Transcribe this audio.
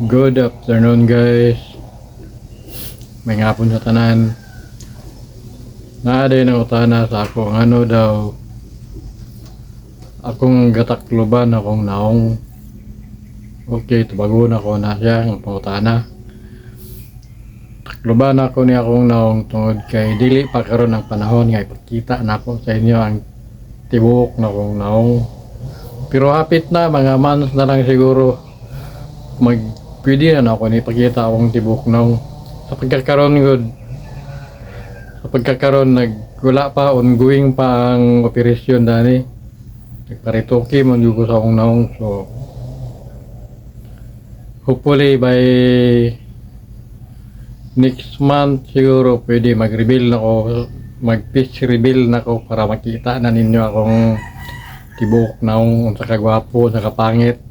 Good afternoon guys. May ngapon sa tanan. Naaday na utana sa akong ano daw. Akong gatakluban akong naong. Okay, tubago na ko na siya ang pangutana. Takluban ako ni akong naong tungod kay dili pa karon ng panahon nga ipakita na ako sa inyo ang tibuok na akong naong. Pero hapit na mga months na lang siguro mag pwede na na ako ni pakita akong tibok nung sa pagkakaroon good sa pagkakaroon nag pa ongoing pa ang operasyon dani. Nagparitoki man yung sa akong naong so hopefully by next month siguro pwede mag-reveal na ako mag-pitch reveal na ako para makita na ninyo akong tibok naong sa kagwapo sa kapangit